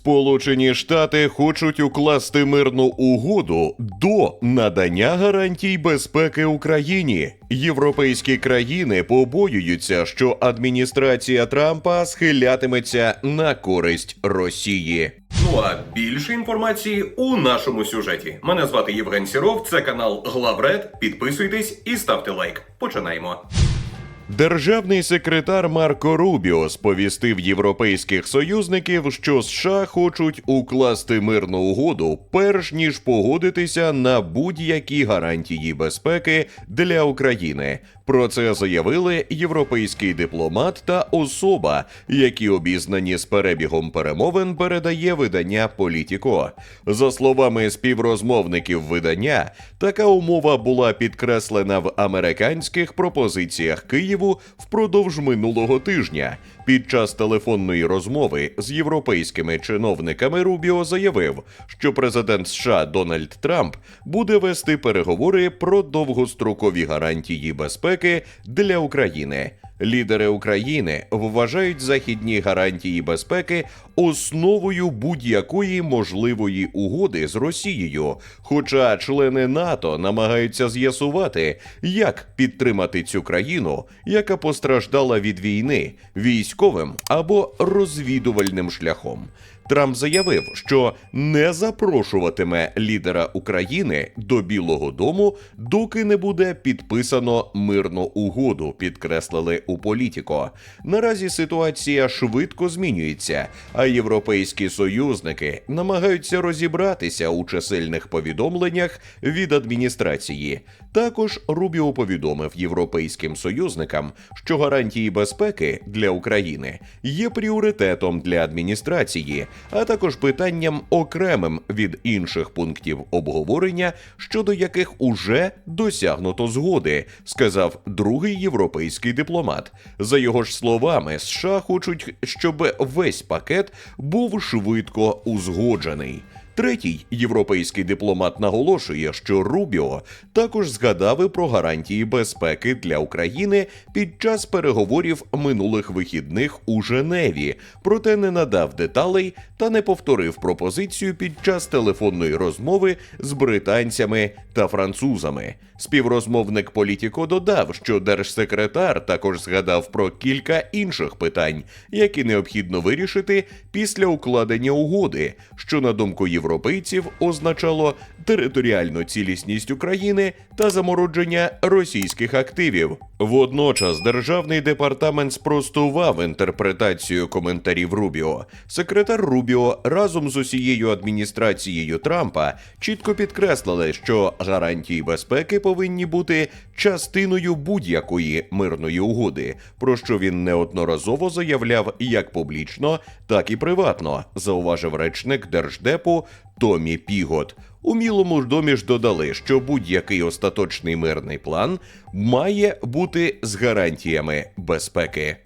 Сполучені Штати хочуть укласти мирну угоду до надання гарантій безпеки Україні. Європейські країни побоюються, що адміністрація Трампа схилятиметься на користь Росії. Ну а більше інформації у нашому сюжеті. Мене звати Євген Сіров, це канал Главред. Підписуйтесь і ставте лайк. Починаємо. Державний секретар Марко Рубіо сповістив європейських союзників, що США хочуть укласти мирну угоду, перш ніж погодитися на будь-які гарантії безпеки для України. Про це заявили європейський дипломат та особа, які обізнані з перебігом перемовин, передає видання Політіко. За словами співрозмовників видання, така умова була підкреслена в американських пропозиціях Києву впродовж минулого тижня. Під час телефонної розмови з європейськими чиновниками Рубіо заявив, що президент США Дональд Трамп буде вести переговори про довгострокові гарантії безпеки для України. Лідери України вважають західні гарантії безпеки основою будь-якої можливої угоди з Росією. Хоча члени НАТО намагаються з'ясувати, як підтримати цю країну, яка постраждала від війни військовим або розвідувальним шляхом. Трамп заявив, що не запрошуватиме лідера України до Білого Дому, доки не буде підписано мирну угоду. Підкреслили у політіко. Наразі ситуація швидко змінюється, а європейські союзники намагаються розібратися у чисельних повідомленнях від адміністрації. Також Рубіо повідомив європейським союзникам, що гарантії безпеки для України є пріоритетом для адміністрації, а також питанням окремим від інших пунктів обговорення, щодо яких уже досягнуто згоди, сказав другий європейський дипломат. За його ж словами, США хочуть, щоб весь пакет був швидко узгоджений. Третій європейський дипломат наголошує, що Рубіо також згадав і про гарантії безпеки для України під час переговорів минулих вихідних у Женеві, проте не надав деталей та не повторив пропозицію під час телефонної розмови з британцями та французами. Співрозмовник Політіко додав, що держсекретар також згадав про кілька інших питань, які необхідно вирішити після укладення угоди, що на думку європейців означало територіальну цілісність України та замородження російських активів. Водночас державний департамент спростував інтерпретацію коментарів Рубіо. Секретар Рубіо разом з усією адміністрацією Трампа чітко підкреслили, що гарантії безпеки повинні бути частиною будь-якої мирної угоди, про що він неодноразово заявляв як публічно, так і приватно, зауважив речник держдепу Томі Пігот. У Мілому ж домі ж додали, що будь-який остаточний мирний план має бути з гарантіями безпеки.